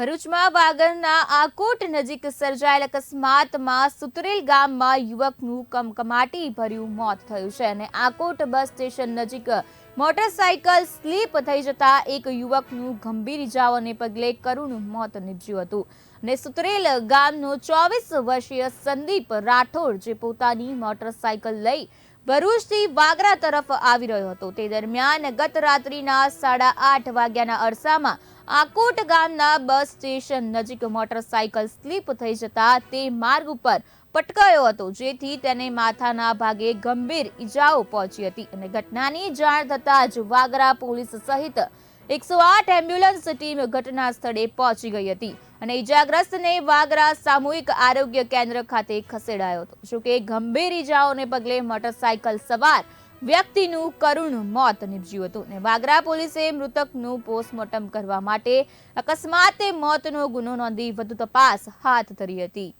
ભરૂચમાં વાગડના આકોટ નજીક સર્જાયેલ અકસ્માતમાં સુતરેલ ગામમાં યુવકનું કમકમાટી ભર્યું મોત થયું છે અને આકોટ બસ સ્ટેશન નજીક મોટરસાયકલ સ્લીપ થઈ જતા એક યુવકનું ગંભીર ઇજાઓને પગલે કરુણ મોત નીપજ્યું હતું. અને સુતરેલ ગામનો ચોવીસ વર્ષીય સંદીપ રાઠોડ, જે પોતાની મોટરસાયકલ લઈ ભરૂચથી વાગરા તરફ આવી રહ્યો હતો. તે દરમિયાન ગત રાત્રિના સાડા આઠ વાગ્યાના અરસામાં આકોટ ગામના બસ સ્ટેશન નજીક મોટરસાયકલ સ્લીપ થઈ જતા તે માર્ગ ઉપર પટકાયો હતો, જેથી તેને માથાના ભાગે ગંભીર ઈજાઓ પહોંચી હતી અને ઘટનાની જાણ થતાં જ વાગરા પોલીસ સહિત એકસો આઠ એમ્બ્યુલન્સ ટીમ ઘટના સ્થળે પહોંચી ગઈ હતી અને ઈજાગ્રસ્તને વાગરા સામૂહિક આરોગ્ય કેન્દ્ર ખાતે ખસેડાયો હતો. જોકે ગંભીર ઈજાઓને પગલે મોટરસાયકલ સવાર વ્યક્તિનું કરુણ મોત નીપજ્યું હતું અને વાગરા પોલીસે મૃતકનું પોસ્ટમોર્ટમ કરવા માટે અકસ્માતે મોતનો ગુનો નોંધી વધુ તપાસ હાથ ધરી હતી.